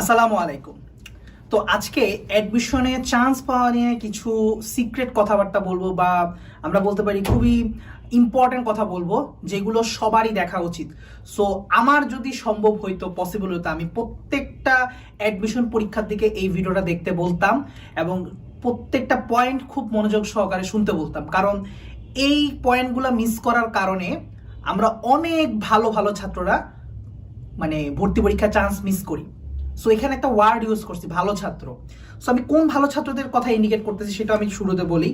আসসালামু আলাইকুম। তো আজকে অ্যাডমিশনে চান্স পাওয়া নিয়ে কিছু সিক্রেট কথাবার্তা বলব বা আমরা বলতে পারি খুবই ইম্পর্টেন্ট কথা বলব, যেগুলো সবারই দেখা উচিত। সো আমার যদি সম্ভব হইতো পসিবল হতো আমি প্রত্যেকটা অ্যাডমিশন পরীক্ষার দিকে এই ভিডিওটা দেখতে বলতাম এবং প্রত্যেকটা পয়েন্ট খুব মনোযোগ সহকারে শুনতে বলতাম। কারণ এই পয়েন্টগুলো মিস করার কারণে আমরা অনেক ভালো ভালো ছাত্ররা মানে ভর্তি পরীক্ষা চান্স মিস করি। সো এখানে একটা ওয়ার্ড ইউজ করছি, ভালো ছাত্র। সো আমি কোন ভালো ছাত্রদের কথা ইন্ডিকেট করতেছি সেটা আমি শুরুতে বলি।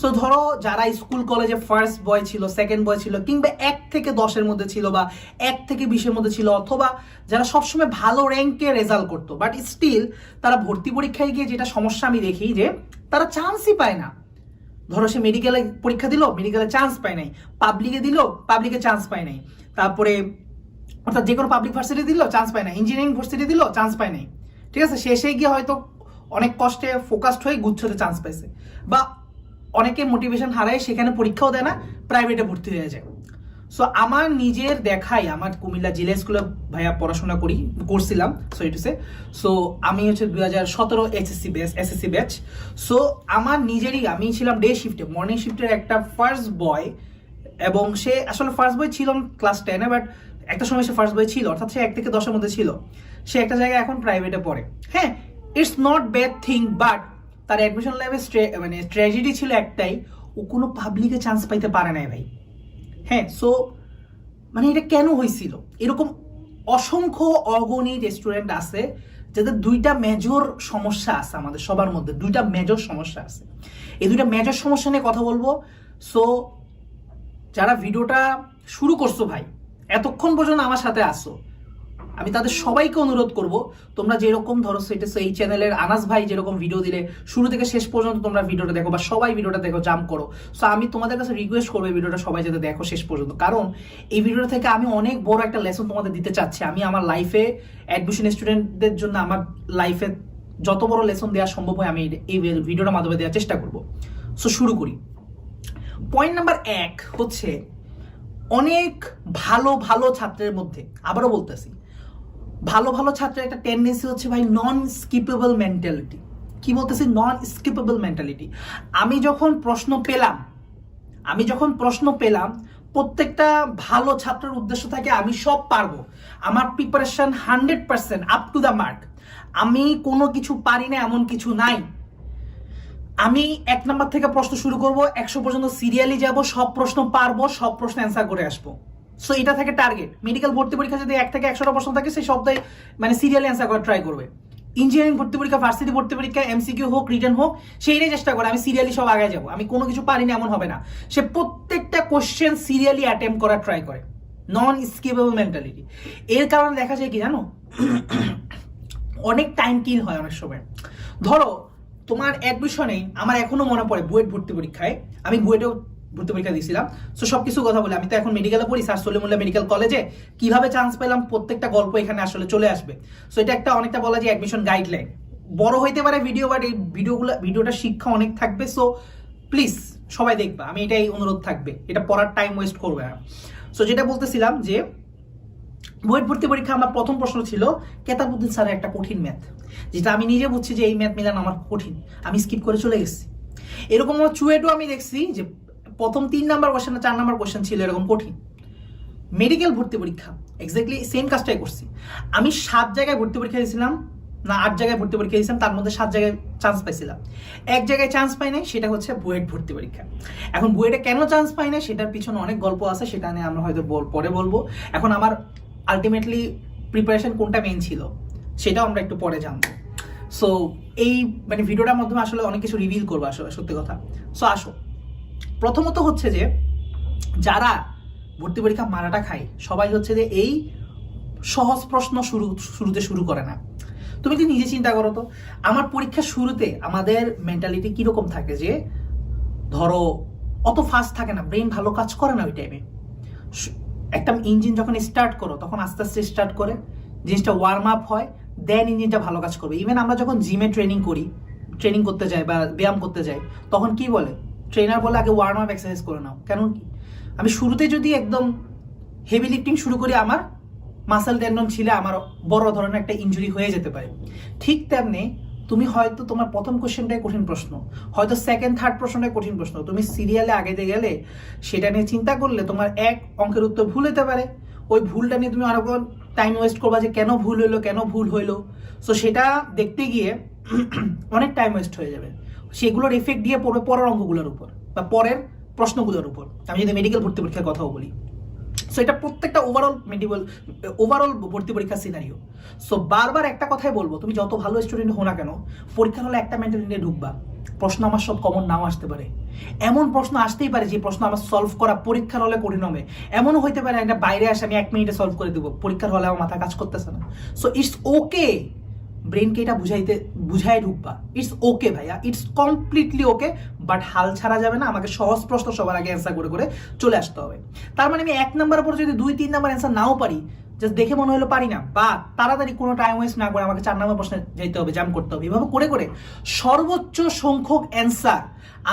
সো ধরো যারা স্কুল কলেজে ফার্স্ট বয় ছিল সেকেন্ড বয় ছিল, কিংবা এক থেকে দশের মধ্যে ছিল বা এক থেকে বিশের মধ্যে ছিল, অথবা যারা সবসময় ভালো র্যাঙ্কে রেজাল্ট করতো বাট স্টিল তারা ভর্তি পরীক্ষায় গিয়ে যেটা সমস্যা আমি দেখি যে তারা চান্সই পায় না। ধরো সে মেডিকেলে পরীক্ষা দিল মেডিকেলে চান্স পায় নাই। পাবলিকে দিল পাবলিকে চান্স পায় নাই। তারপরে অর্থাৎ যে কোনো পাবলিক ভার্সিটি দিল চান্স পায় না ইঞ্জিনিয়ারিং ভার্সিটি দিলেও চান্স পায় নাই। ঠিক আছে? শেষে গিয়ে হয়তো অনেক কষ্টে ফোকাসড হয়ে গুচ্ছতে চান্স পাইছে। বা অনেকে মোটিভেশন হারায়, সেখানে পরীক্ষাও দেয় না প্রাইভেটে ভর্তি হয়ে যায়। সো আমার নিজের দেখাই, আমার কুমিল্লা জেলা স্কুলে ভাইয়া পড়াশোনা করি, করছিলাম সো ইট সে সো আমি হচ্ছে দু হাজার সতেরো SSC batch SSC batch so আমার নিজেরই, আমি ছিলাম ডে শিফটে মর্নিং শিফটের একটা ফার্স্ট বয় এবং সে আসলে ফার্স্ট বয় ছিল ক্লাস টেনে বাট একটা সময় সে ফার্স্ট বয় ছিল, অর্থাৎ সে এক থেকে দশের মধ্যে ছিল। সে একটা জায়গায় এখন প্রাইভেটে পড়ে। হ্যাঁ it's not bad thing but তার অ্যাডমিশন লাইফে মানে ট্র্যাজেডি ছিল একটাই, ও কোনো পাবলিকে চান্স পাইতে পারে নাই ভাই। হ্যাঁ সো মানে এটা কেন হয়েছিল এরকম অসংখ্য অগণিত স্টুডেন্ট আছে, যাদের দুইটা মেজর সমস্যা আছে আমাদের সবার মধ্যে, দুইটা মেজর সমস্যা আছে। এই দুইটা মেজর সমস্যা নিয়ে কথা বলব। সো যারা ভিডিওটা শুরু করছ ভাই এতক্ষণ পর্যন্ত আমার সাথে আসো আমি তাদের সবাইকে অনুরোধ করব, তোমরা যেরকম ধরো সেটা এই চ্যানেলের আনাস ভাই যেরকম ভিডিও দিলে, শুরু থেকে শেষ পর্যন্ত তোমরা ভিডিওটা দেখো বা সবাই ভিডিওটা দেখো জাম করো। সো আমি তোমাদের কাছে রিকোয়েস্ট করব এই ভিডিওটা সবাই যাতে দেখো শেষ পর্যন্ত। কারণ এই ভিডিওটা থেকে আমি অনেক বড় একটা লেসন তোমাদের দিতে চাচ্ছি। আমি আমার লাইফে অ্যাডমিশন স্টুডেন্টদের জন্য আমার লাইফে যত বড় লেসন দেওয়া সম্ভব হয়, আমি এই ভিডিওটার মাধ্যমে দেওয়ার চেষ্টা করব। সো শুরু করি। পয়েন্ট নাম্বার এক হচ্ছে অনেক ভালো ভালো ছাত্রের মধ্যে, আবারও বলতেছি, ভালো ভালো ছাত্রের একটা টেন্ডেন্সি হচ্ছে ভাই নন স্কিপেবল মেন্টালিটি কি বলতেছি? নন স্কিপেবল মেন্টালিটি আমি যখন প্রশ্ন পেলাম, আমি যখন প্রশ্ন পেলাম, প্রত্যেকটা ভালো ছাত্রের উদ্দেশ্য থাকে, আমি সব পারব। আমার preparation hundred percent up to the mark আমি কোনো কিছু পারি না, এমন কিছু নাই। আমি এক নাম্বার থেকে প্রশ্ন শুরু করব, একশো পর্যন্ত সিরিয়ালি যাব, সব প্রশ্ন পারব, সব প্রশ্ন অ্যান্সার করে আসব। সো এটা থাকে টার্গেট মেডিকেল ভর্তি পরীক্ষা যদি এক থেকে একশোটা প্রশ্ন থাকে, সেই সবটাই মানে সিরিয়ালি অ্যান্সার করার ট্রাই করবে। ইঞ্জিনিয়ারিং ভর্তি পরীক্ষা ভার্সিটি ভর্তি পরীক্ষা এমসিকিউ হোক রিটার্ন হোক, সেইটাই চেষ্টা করে। আমি সিরিয়ালি সব আগে যাব। আমি কোনো কিছু পারি না এমন হবে না। সে প্রত্যেকটা কোশ্চেন সিরিয়ালি অ্যাটেম্প করার ট্রাই করে। নন স্কেপেবল মেন্টালিটি এর কারণে দেখা যায় কি জানো? অনেক টাইম কিল হয় অনেক সময়। ধরো তোমার অ্যাডমিশনে আমার এখনও মনে পড়ে বুয়েট ভর্তি পরীক্ষায়। আমি বুয়েটেও ভর্তি পরীক্ষা দিয়েছিলাম। সো সব কিছু কথা বলে। আমি তো এখন মেডিকেলে পড়ি, স্যার সলিমুল্লাহ মেডিকেল কলেজে কীভাবে চান্স পেলাম? প্রত্যেকটা গল্প এখানে আসলে চলে আসবে। সো এটা একটা অনেকটা বলা যায় অ্যাডমিশন গাইডলাইন বড় হইতে পারে ভিডিও বাট এই ভিডিওগুলো ভিডিওটা শিক্ষা অনেক থাকবে। সো প্লিজ সবাই দেখবা। আমি এটাই অনুরোধ থাকবে। এটা পড়ার টাইম ওয়েস্ট করবে না। সো যেটা বলতেছিলাম যে বুয়েট ভর্তি পরীক্ষা আমার প্রথম প্রশ্ন ছিল কেতাবুদ্দিন স্যারের একটা কঠিন ম্যাথ, যেটা আমি নিজে বুঝছি যে এই ম্যাথ মিলান আমার কঠিন। আমি স্কিপ করে চলে গেছি। এরকম আমার চুয়েটও আমি দেখছি যে প্রথম তিন নাম্বার কোয়েশ্চেন না চার নাম্বার কোয়েশ্চেন ছিল এরকম কঠিন। মেডিকেল ভর্তি পরীক্ষা এক্স্যাক্টলি সেম কাজটাই করছি। আমি সাত জায়গায় ভর্তি পরীক্ষা দিয়েছিলাম, না আট জায়গায় ভর্তি পরীক্ষা দিয়েছিলাম, তার মধ্যে সাত জায়গায় চান্স পাইছিলাম। এক জায়গায় চান্স পাই নাই, সেটা হচ্ছে বুয়েট ভর্তি পরীক্ষা। এখন বুয়েটে কেন চান্স পাই না সেটার পিছনে অনেক গল্প আছে, সেটা নিয়ে আমরা হয়তো পরে বলব। এখন আমার আলটিমেটলি প্রিপারেশন কোনটা মেইন ছিল, সেটাও আমরা একটু পরে জানব। সো এই মানে ভিডিওটার মাধ্যমে আসলে অনেক কিছু রিভিল করব আসলে, সত্যি কথা। সো আসো। প্রথমত হচ্ছে যে, যারা ভর্তি পরীক্ষা মারাটা খায়, সবাই হচ্ছে যে এই সহজ প্রশ্ন শুরু, শুরুতে শুরু করে না। তুমি কি নিজে চিন্তা করো তো? আমার পরীক্ষার শুরুতে আমাদের মেন্টালিটি কীরকম থাকে যে, ধরো, অত ফাস্ট থাকে না ব্রেন ভালো কাজ করে না ওই টাইমে একটা ইঞ্জিন যখন স্টার্ট করো, তখন আস্তে আস্তে স্টার্ট করে, জিনিসটা ওয়ার্ম আপ হয় দেন ইঞ্জিনটা ভালো কাজ করবে। ইভেন আমরা যখন জিমে ট্রেনিং করি ট্রেনিং করতে যাই বা ব্যায়াম করতে যাই, তখন কি বলে? ট্রেনার বলে, আগে ওয়ার্ম আপ এক্সারসাইজ করে নাও। কেন কি? আমি শুরুতে যদি একদম হেভি লিফটিং শুরু করি, আমার মাসেল টেন্ডন ছিলে, আমার বড় ধরনের একটা ইনজুরি হয়ে যেতে পারে। ঠিক তেমনি তুমি হয়তো তোমার প্রথম কোশ্চেনটাই কঠিন প্রশ্ন, হয়তো সেকেন্ড থার্ড প্রশ্নটাই কঠিন প্রশ্ন। তুমি সিরিয়ালে আগে গেলে সেটা নিয়ে চিন্তা করলে তোমার এক অঙ্কের উত্তর ভুল হতে পারে। ওই ভুলটা নিয়ে তুমি অনেক টাইম ওয়েস্ট করবা যে কেন ভুল হইল, কেন ভুল হইল। সো সেটা দেখতে গিয়ে অনেক টাইম ওয়েস্ট হয়ে যাবে। সেগুলোর এফেক্ট দিয়ে পড়বে পরের অঙ্কগুলোর উপর বা পরের প্রশ্নগুলোর উপর। আমি যদি মেডিকেল ভর্তি পরীক্ষার কথাও বলি। সো এটা প্রত্যেকটা ওভারঅল মেডিকেল ওভারঅল ভর্তি পরীক্ষার সিনারিও সো বারবার একটা কথাই বলব, তুমি যত ভালো স্টুডেন্ট হো না কেন পরীক্ষার হলে একটা মেন্টালি নিয়ে ঢুকবা। প্রশ্ন আমার সব কমন নাও আসতে পারে। এমন প্রশ্ন আসতেই পারে যে প্রশ্ন আমার সলভ করা পরীক্ষার হলে কঠিন হবে। এমনও হইতে পারে একটা বাইরে আসে, আমি এক মিনিটে সলভ করে দেবো। পরীক্ষার হলে আমার মাথা কাজ করতেছে না। সো ইটস ওকে ব্রেনকে এটা বুঝাইতে বুঝাই ঢুকবা। ইটস ওকে ভাইয়া ইটস কমপ্লিটলি ওকে বাট হাল ছাড়া যাবে না, আমাকে সহজ প্রশ্ন সবার আগে অ্যান্সার করে করে চলে আসতে হবে। তার মানে আমি এক নাম্বার পর যদি দুই, তিন নাম্বার অ্যান্সার নাও পারি জাস্ট দেখে মনে হলো পারি না। বা তাড়াতাড়ি কোনো টাইম ওয়েস্ট না করে আমাকে চার নম্বর প্রশ্নে যেতে হবে জাম করতে হবে। এভাবে করে করে সর্বোচ্চ সংখ্যক অ্যান্সার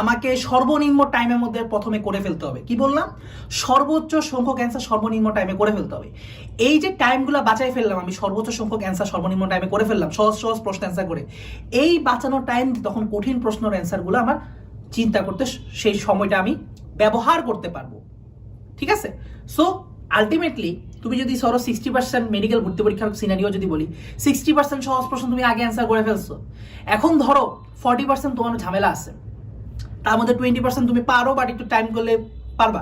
আমাকে সর্বনিম্ন টাইমের মধ্যে প্রথমে করে ফেলতে হবে। কি বললাম? সর্বোচ্চ সংখ্যক অ্যান্সার সর্বনিম্ন টাইমে করে ফেলতে হবে। এই যে টাইমগুলো বাঁচাই ফেললাম, আমি সর্বোচ্চ সংখ্যক অ্যান্সার সর্বনিম্ন টাইমে করে ফেললাম, সহজ সহজ প্রশ্ন অ্যান্সার করে। এই বাঁচানো টাইম তখন কঠিন প্রশ্নের অ্যান্সারগুলো আমার চিন্তা করতে সেই সময়টা আমি ব্যবহার করতে পারব। ঠিক আছে? সো আলটিমেটলি তুমি যদি ধরো সিক্সটি পার্সেন্ট মেডিকেল ভর্তি পরীক্ষার সিনারিও যদি বলি সিক্সটি পার্সেন্ট সহজ প্রশ্ন তুমি আগে অ্যান্সার করে ফেলছো। এখন ধরো ফর্টি পার্সেন্ট তোমার ঝামেলা আছে। তার মধ্যে টোয়েন্টি পার্সেন্ট তুমি পারো বাট একটু টাইম করলে পারবা।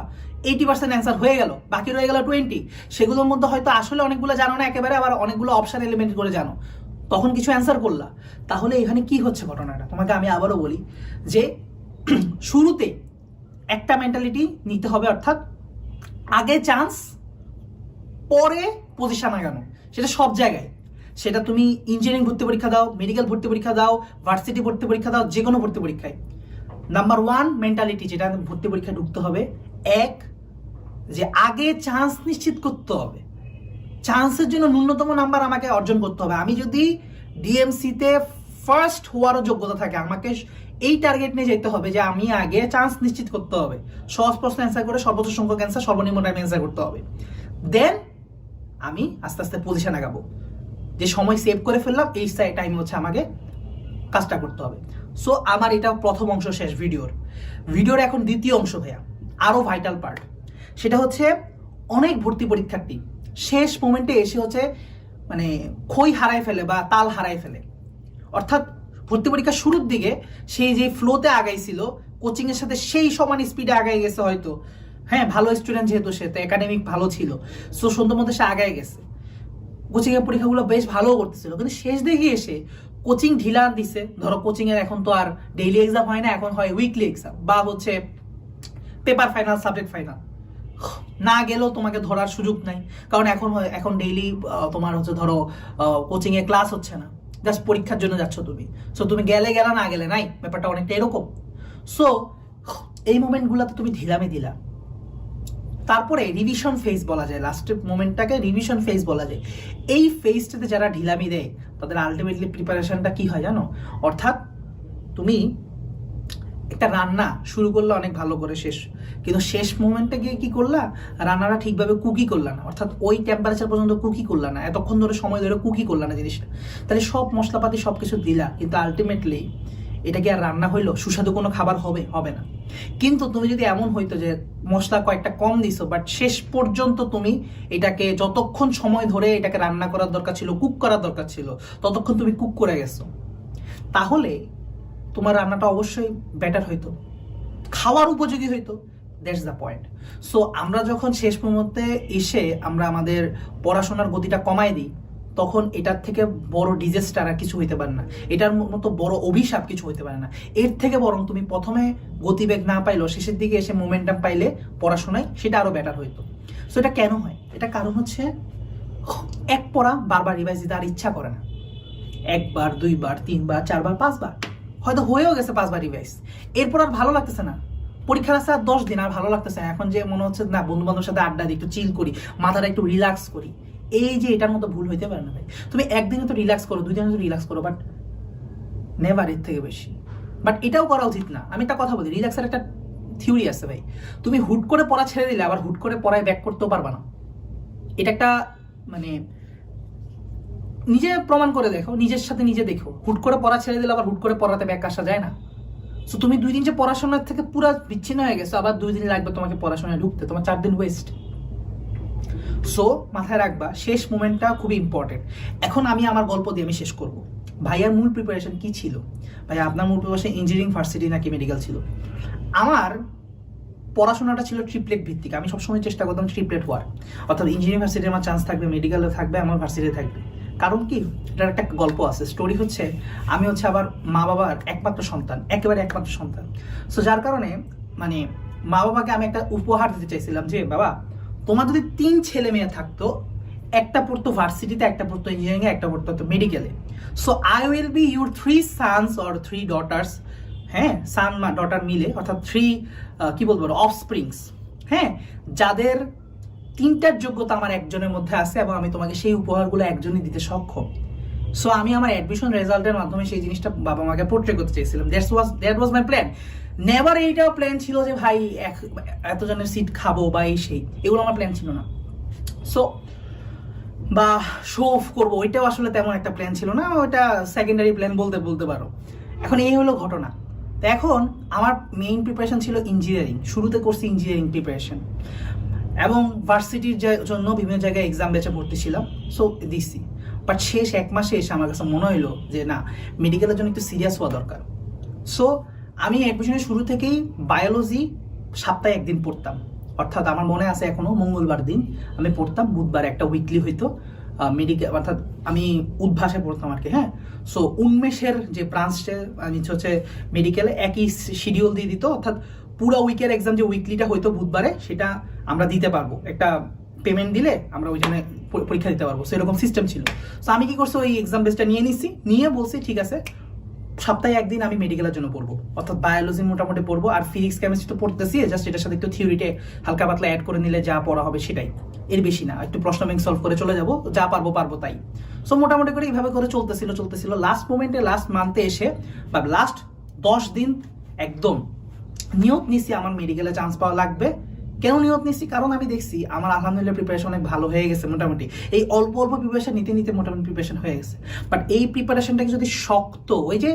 এইটি পার্সেন্ট অ্যান্সার হয়ে গেল, বাকি রয়ে গেল টোয়েন্টি সেগুলোর মধ্যে হয়তো আসলে অনেকগুলো জানো না, একেবারে আবার অনেকগুলো অপশান এলিমেন্ট করে জানো। তখন কিছু অ্যান্সার করলা। তাহলে এখানে কি হচ্ছে ঘটনাটা? তোমাকে আমি আবারও বলি যে শুরুতে একটা মেন্টালিটি নিতে হবে, অর্থাৎ আগে চান্স পরে পজিশন আগানো। সেটা সব জায়গায়। সেটা তুমি ইঞ্জিনিয়ারিং ভর্তি পরীক্ষা দাও মেডিকেল ভর্তি পরীক্ষা দাও ভার্সিটি ভর্তি পরীক্ষা দাও যে কোনো ভর্তি পরীক্ষায়। নাম্বার ওয়ান মেন্টালিটি যেটা ভর্তি পরীক্ষায় ঢুকতে হবে, এক, যে আগে চান্স নিশ্চিত করতে হবে। চান্সের জন্য ন্যূনতম নাম্বার আমাকে অর্জন করতে হবে। আমি যদি ডিএমসিতে ফার্স্ট হওয়ারও যোগ্যতা থাকে, আমাকে এই টার্গেট নিয়ে যেতে হবে যে আমি আগে চান্স নিশ্চিত করতে হবে। সহজ প্রশ্ন অ্যান্সার করে সর্বোচ্চ সংখ্যক অ্যান্সার সর্বনিম্ন টাইম অ্যান্সার করতে হবে। দেন আমি আস্তে আস্তে পজিশন আগাবো। যে সময় সেভ করে ফেললাম, এই টাইম হচ্ছে আমাকে কাজটা করতে হবে। সো আমার এটা প্রথম অংশ শেষ ভিডিওর। ভিডিওর এখন দ্বিতীয় অংশ ভাইয়া আরও ভাইটাল পার্ট সেটা হচ্ছে অনেক ভর্তি পরীক্ষার্থী, শেষ মোমেন্টে এসে হচ্ছে মানে খই হারায় ফেলে বা তাল হারায় ফেলে। অর্থাৎ ভর্তি পরীক্ষার শুরুর দিকে সেই যে ফ্লোতে আগাইছিল কোচিং এর সাথে সেই সমান স্পিডে আগাই গেছে হয়তো। হ্যাঁ ভালো স্টুডেন্ট যেহেতু সে, তো একাডেমিক ভালো ছিল। সো সুন্দর মধ্যে সে আগায় গেছে। কোচিং এর পরীক্ষাগুলো বেশ ভালো করতেছিল। কিন্তু শেষ দিকে এসে কোচিং ঢিলা দিছে। ধরো কোচিং এর এখন তো আর ডেইলি এক্সাম হয় না, এখন হয় উইকলি এক্সাম বা হচ্ছে পেপার ফাইনাল সাবজেক্ট ফাইনাল না গেলেও তোমাকে ধরার সুযোগ নাই। কারণ এখন এখন ডেইলি তোমার হচ্ছে ধরো কোচিং এ ক্লাস হচ্ছে না। জাস্ট পরীক্ষার জন্য যাচ্ছ তুমি। সো তুমি গেলে গেলা, না গেলে নাই। ব্যাপারটা অনেকটা এরকম। সো এই মোমেন্টগুলোতে তুমি ঢিলামে দিলা। তারপরে রিভিশন ফেজ বলা যায়। লাস্টের মোমেন্টটাকে রিভিশন ফেজ বলা যায়। এই ফেজটাতে যারা ঢিলামি দেয়, তাদের আলটিমেটলি প্রিপারেশনটা কি হয় জানো? অর্থাৎ তুমি একটা রান্না শুরু করলে অনেক ভালো করে শেষ। কিন্তু শেষ মোমেন্টে গিয়ে কি করলা? রান্নাটা ঠিকভাবে কুকি করলা না। অর্থাৎ ওই টেম্পারেচার পর্যন্ত কুকি করলা না। এতক্ষণ ধরে সময় ধরে কুকি করলা না জিনিসটা। তাহলে সব মশলাপাতি সব কিছু দিলা, কিন্তু আলটিমেটলি এটা কি আর রান্না হইল, সুস্বাদু কোনো খাবার হবে হবে না। কিন্তু তুমি যদি এমন হইতো যে মশলা কয়েকটা কম দিছো বাট শেষ পর্যন্ত তুমি এটাকে যতক্ষণ সময় ধরে এটাকে রান্না করার দরকার ছিল কুক করার দরকার ছিল, ততক্ষণ তুমি কুক করে গেছো, তাহলে তোমার রান্নাটা অবশ্যই বেটার হইতো। খাওয়ার উপযোগী হইতো। দ্যাটস দ্য পয়েন্ট সো আমরা যখন শেষ মুহূর্তে এসে আমরা আমাদের পড়াশোনার গতিটা কমাই দিই তখন এটার থেকে বড় ডিজাস্টার আর কিছু হইতে পারে না। এটার মতো বড় অভিশাপ কিছু হইতে পারে না। এর থেকে বরং তুমি প্রথমে গতিবেগ না পাইলেও শেষের দিকে এসে মোমেন্টাম পাইলে পড়াশোনায় সেটা আরও বেটার হইতো। সো এটা কেন হয়? এটা কারণ হচ্ছে, এক পড়া বারবার রিভাইজ দিতে আর ইচ্ছা করে না। একবার, দুইবার, তিনবার, চারবার, পাঁচবার। হয়তো হয়েও গেছে পাঁচবার রিভাইজ এরপর আর ভালো লাগতেছে না। পরীক্ষার আছে আর দশ দিন আর ভালো লাগতেছে না। এখন যে মনে হচ্ছে, না বন্ধু বান্ধবের সাথে আড্ডা দিই, একটু চিল করি, মাথাটা একটু রিল্যাক্স করি। এই যে এটার মতো ভুল হইতে পারে না ভাই। তুমি একদিনে তো রিল্যাক্স করো দুই দিনে তো রিল্যাক্স করো বাট নেভার এর থেকে বেশি। বাট এটাও করা উচিত না। আমি একটা কথা বলি রিল্যাক্সের একটা থিওরি আছে ভাই। তুমি হুট করে পড়া ছেড়ে দিলে, আবার হুট করে পড়ায় ব্যাক করতেও পারবা না। এটা একটা মানে নিজে প্রমাণ করে দেখো, নিজের সাথে নিজে দেখো। হুট করে পড়া ছেড়ে দিলে আবার হুট করে পড়াতে ব্যাক আসা যায় না। সো তুমি দুই দিন যে পড়াশোনার থেকে পুরো বিচ্ছিন্ন হয়ে গেছো, আবার দুই দিন লাগবে তোমাকে পড়াশোনায় ঢুকতে। তোমার চার দিন ওয়েস্ট সো মাথায় রাখবা, শেষ মোমেন্টটা খুবই ইম্পর্টেন্ট এখন আমি আমার গল্প দিয়ে আমি শেষ করব। ভাইয়ার মূল প্রিপারেশন কি ছিল? ভাইয়া, আপনার মূল প্রিপারেশন ইঞ্জিনিয়ারিং ভার্সিটি নাকি মেডিকেল ছিল? আমার পড়াশোনাটা ছিল ট্রিপলেট ভিত্তিক। আমি সবসময় চেষ্টা করতাম ট্রিপলেট হওয়ার। অর্থাৎ ইঞ্জিনিয়ারিং ভার্সিটি আমার চান্স থাকবে মেডিকেলে থাকবে, আমার ভার্সিটি থাকবে। কারণ কি? এটার একটা গল্প আছে। স্টোরি হচ্ছে, আমি হচ্ছে আবার মা বাবার একমাত্র সন্তান, একেবারে একমাত্র সন্তান। সো যার কারণে মানে মা বাবাকে আমি একটা উপহার দিতে চাইছিলাম যে, বাবা তোমার যদি তিন ছেলে মেয়ে থাকতো, একটা পড়তো ভার্সিটিতে একটা পড়তো ইঞ্জিনিয়ারিং একটা পড়তো মেডিকেলে so I will be your three sons or three daughters হ্যাঁ সান ডটার মিলে, অর্থাৎ থ্রি কি বলব অফ স্প্রিংস হ্যাঁ যাদের তিনটার যোগ্যতা আমার একজনের মধ্যে আছে এবং আমি তোমাকে সেই উপহারগুলো একজনই দিতে সক্ষম। সো আমি আমার অ্যাডমিশন রেজাল্টের মাধ্যমে সেই জিনিসটা বাবা মাকে পোর্ট্রে করতে চেয়েছিলাম। That's was that was my plan never এইটাও প্ল্যান ছিল যে, ভাই, এক- এতজনের সিট খাব বা এই সেই। এগুলো আমার প্ল্যান ছিল না। সো বা শো অফ করব, ওইটাও আসলে তেমন একটা প্ল্যান ছিল না। ওইটা সেকেন্ডারি প্ল্যান বলতে বলতে পারো। এখন এই হলো ঘটনা। তো এখন আমার মেইন প্রিপারেশন ছিল ইঞ্জিনিয়ারিং শুরুতে করছি ইঞ্জিনিয়ারিং প্রিপারেশন এবং ভার্সিটির জন্য বিভিন্ন জায়গায় এক্সাম বেচে ভর্তি ছিলাম। সো দিছি। বাট শেষ এক মাসে এসে আমার কাছে মনে হইল যে, না মেডিকেলের জন্য একটু সিরিয়াস হওয়া দরকার। সো আমি এক অ্যাডমিশনের শুরু থেকেই বায়োলজি সপ্তাহে একদিন পড়তাম। অর্থাৎ আমার মনে আছে এখনও মঙ্গলবার দিন আমি পড়তাম, বুধবার একটা উইকলি হইতো মেডিকেল অর্থাৎ আমি উদ্ভাসে পড়তাম আর কি হ্যাঁ? সো উন্মেষের যে ব্রাঞ্চটা আমি হচ্ছে মেডিকেলে একই শিডিউল দিয়ে দিত, অর্থাৎ পুরো উইকের এক্সাম যে উইকলিটা হইতো বুধবারে, সেটা আমরা দিতে পারব। একটা পেমেন্ট দিলে আমরা ওই পরীক্ষা দিতে পারব। সেরকম সিস্টেম ছিল। সো আমি কি করছি, ওই এক্সাম বেসটা নিয়ে নিচ্ছি নিয়ে বলছি, ঠিক আছে সপ্তাহে একদিন আমি মেডিকেলের জন্য পড়ব। অর্থাৎ বায়োলজি মোটামুটি পড়ব, আর ফিজিক্স কেমিস্ট্রি তো পড়তেছি জাস্ট এটার সাথে একটু থিওরিটে হালকা পাতলা অ্যাড করে নিলে যা পড়া হবে সেটাই। এর বেশি না, একটু প্রশ্ন ব্যাংক সলভ করে চলে যাব, যা পারব পারব তাই। সো মোটামুটি করে এইভাবে করে চলতেছিল চলতেছিল। লাস্ট মোমেন্টে লাস্ট মান্থে এসে, বা লাস্ট দশ দিন একদম নিয়ত নিছি, আমার মেডিকেলে চান্স পাওয়া লাগবে। কেন নিয়ত নিচ্ছি কারণ আমি দেখছি আমার আলহামদুলিল্লাহ প্রিপারেশন অনেক ভালো হয়ে গেছে মোটামুটি। এই অল্প অল্প প্রিপারেশন নিতে নিতে মোটামুটি প্রিপারেশন হয়ে গেছে। বাট এই প্রিপারেশনটাকে যদি শক্ত ওই যে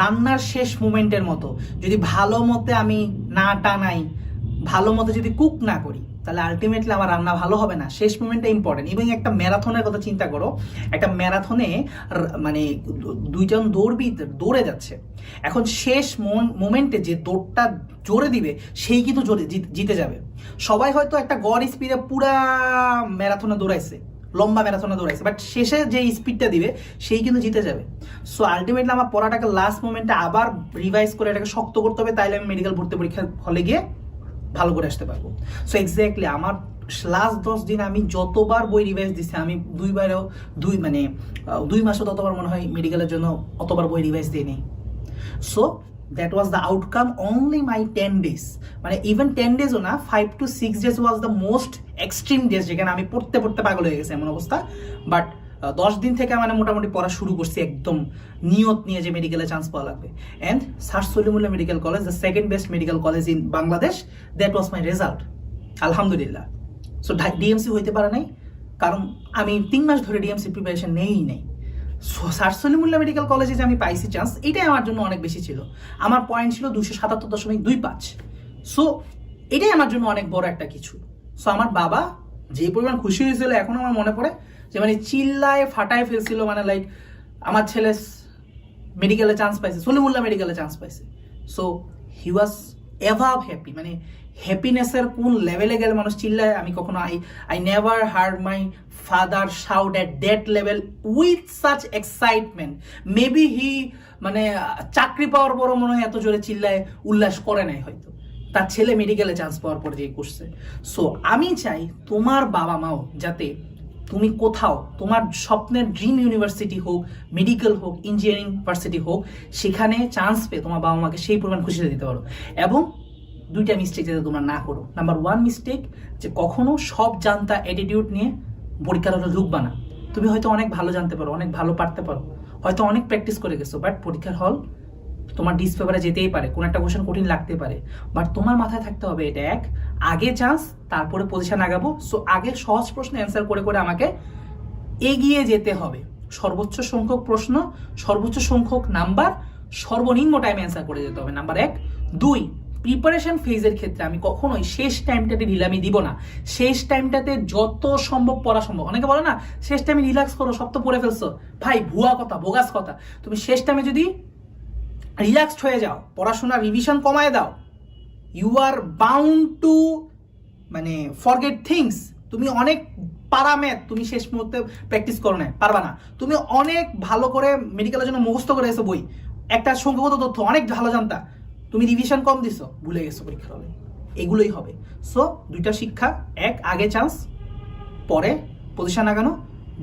রান্নার শেষ মুমেন্টের মতো, যদি ভালো মতে আমি না টানাই, ভালো মতো যদি কুক না করি তাহলে আলটিমেটলি আমার রান্না ভালো হবে না। শেষ মোমেন্টটা ইম্পর্টেন্ট এবং একটা ম্যারাথনের কথা চিন্তা করো, একটা ম্যারাথনে মানে দুইজন দৌড়বিদ দৌড়ে যাচ্ছে। এখন শেষ মোমেন্টে যে দৌড়টা জোরে দিবে, সেই কিন্তু জোরে জিতে যাবে। সবাই হয়তো একটা গড় স্পিডে পুরা ম্যারাথনে দৌড়াইছে, লম্বা ম্যারাথনে দৌড়াইছে বাট শেষে যে স্পিডটা দিবে, সেই কিন্তু জিতে যাবে। সো আলটিমেটলি আমার পড়াটাকে লাস্ট মোমেন্টে আবার রিভাইজ করে এটাকে শক্ত করতে হবে, তাইলে আমি মেডিকেল ভর্তি পরীক্ষা হলে গিয়ে ভালো করে আসতে পারব। সো এক্স্যাক্টলি আমার লাস্ট দশ দিন আমি যতবার বই রিভাইজ দিছি, আমি দুইবারও দুই মানে দুই মাসও ততবার মনে হয় মেডিকেলের জন্য অতবার বই রিভাইজ দিয়ে নেই so that was the outcome only my ten days মানে ইভেন টেন ডেজও না five to six days was the most extreme days যেখানে আমি পড়তে পড়তে পাগল হয়ে গেছে, এমন অবস্থা। বাট দশ দিন থেকে মানে মোটামুটি পড়া শুরু করছি একদম নিয়ত নিয়ে যে মেডিকেলে চান্স পাওয়া লাগবে। And search Salimullah medical college the second best medical college in Bangladesh that was my result আলহামদুলিল্লাহ। সো ডিএমসি হইতে পারে নাই, কারণ আমি তিন মাস ধরে ডিএমসি প্রিপারেশন নেই নাই। সার সলিমুল্লাহ মেডিকেল কলেজে যে আমি পাইছি চান্স এটাই আমার জন্য অনেক বেশি ছিল। আমার পয়েন্ট ছিল দুশো সাতাত্তর দশমিক দুই পাঁচ। সো এটাই আমার জন্য অনেক বড় একটা কিছু। সো আমার বাবা যে পরিমাণ খুশি হয়েছিল, এখন আমার মনে পড়ে যে মানে চিল্লায়, ফাটায় ফেলছিল মানে লাইক আমার ছেলে মেডিকেলে চান্স পাইছে, সলিমুল্লাহ মেডিকেলে চান্স পাইছে। So he was ever happy মানে হ্যাপিনেসের কোন লেভেলে গেলে মানুষ চিল্লায়? আমি কখনো I I never heard my father shout at that level with such excitement maybe he মানে চাকরি পাওয়ার পরও মনে হয় এত জোরে চিল্লায়, উল্লাস করে নাই হয়তো। তার ছেলে মেডিকেলে চান্স পাওয়ার পর যে করছে সো আমি চাই তোমার বাবা মাও যাতে তুমি কোথাও, তোমার স্বপ্নের ড্রিম ইউনিভার্সিটি হোক মেডিকেল হোক ইঞ্জিনিয়ারিং ভার্সিটি হোক, সেখানে চান্স পেয়ে তোমার বাবা মাকে সেই পরিমাণ খুশিতে দিতে পারো। এবং দুইটা মিস্টেক যাতে তোমরা না করো। নাম্বার ওয়ান মিস্টেক যে কখনো সব জানতা অ্যাটিটিউড নিয়ে পরীক্ষার হলে ঢুকবা না তুমি হয়তো অনেক ভালো জানতে পারো, অনেক ভালো পারতে পারো। হয়তো অনেক প্র্যাকটিস করে গেছো বাট পরীক্ষার হল তোমার ডিসপেপারে যেতেই পারে, কোনো একটা কোশ্চেন কঠিন লাগতে পারে। বাট তোমার মাথায় থাকতে হবে, এটা এক আগে চান্স তারপরে পজিশন আগাবো। সো আগে সহজ প্রশ্ন অ্যান্সার করে করে আমাকে এগিয়ে যেতে হবে। সর্বোচ্চ সংখ্যক প্রশ্ন, সর্বোচ্চ সংখ্যক নাম্বার সর্বনিম্ন টাইমে অ্যান্সার করে যেতে হবে। নাম্বার এক। দুই। প্রিপারেশন ফেজের ক্ষেত্রে আমি কখনোই শেষ টাইমটাতে ঢিলামি দিব না। শেষ টাইমটাতে যত সম্ভব পড়া সম্ভব। অনেকে বলে না, শেষ টাইমে রিল্যাক্স করো, সব তো পড়ে ফেলছো। ভাই, ভুয়া কথা, বোগাস কথা। তুমি শেষ টাইমে যদি রিল্যাক্সড হয়ে যাও পড়াশোনা রিভিশন কমায় দাও ইউ আর বাউন্ড টু মানে ফরগেট থিংস তুমি অনেক পারা ম্যাথ তুমি শেষ মুহূর্তে প্র্যাকটিস করো না পারবা না। তুমি অনেক ভালো করে মেডিকেলের জন্য মুখস্থ করে এসো বই। একটা সংখ্যাগত তথ্য, অনেক ভালো জানতা। তুমি রিভিশন কম দিছো, ভুলে গেছো পরীক্ষার হলে। এগুলোই হবে। সো দুইটা শিক্ষা, এক, আগে চান্স পরে পজিশন আগানো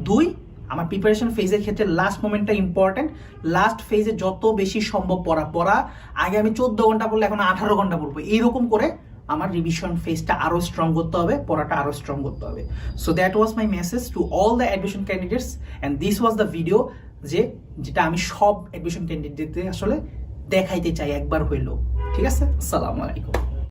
দুই আমার প্রিপারেশন ফেজের ক্ষেত্রে লাস্ট মোমেন্টটা ইম্পর্টেন্ট লাস্ট ফেজে যত বেশি সম্ভব পড়া পড়া। আগে আমি চোদ্দ ঘণ্টা পড়লে, এখন আঠারো ঘণ্টা পড়ব। এইরকম করে আমার রিভিশন ফেজটা আরও স্ট্রং করতে হবে, পড়াটা আরও স্ট্রং করতে হবে। So that was my message to all the admission candidates and this was the video যে, যেটা আমি সব অ্যাডমিশন ক্যান্ডিডেটদের আসলে দেখাইতে চাই একবার হইলেও ঠিক আছে? আসসালামু আলাইকুম।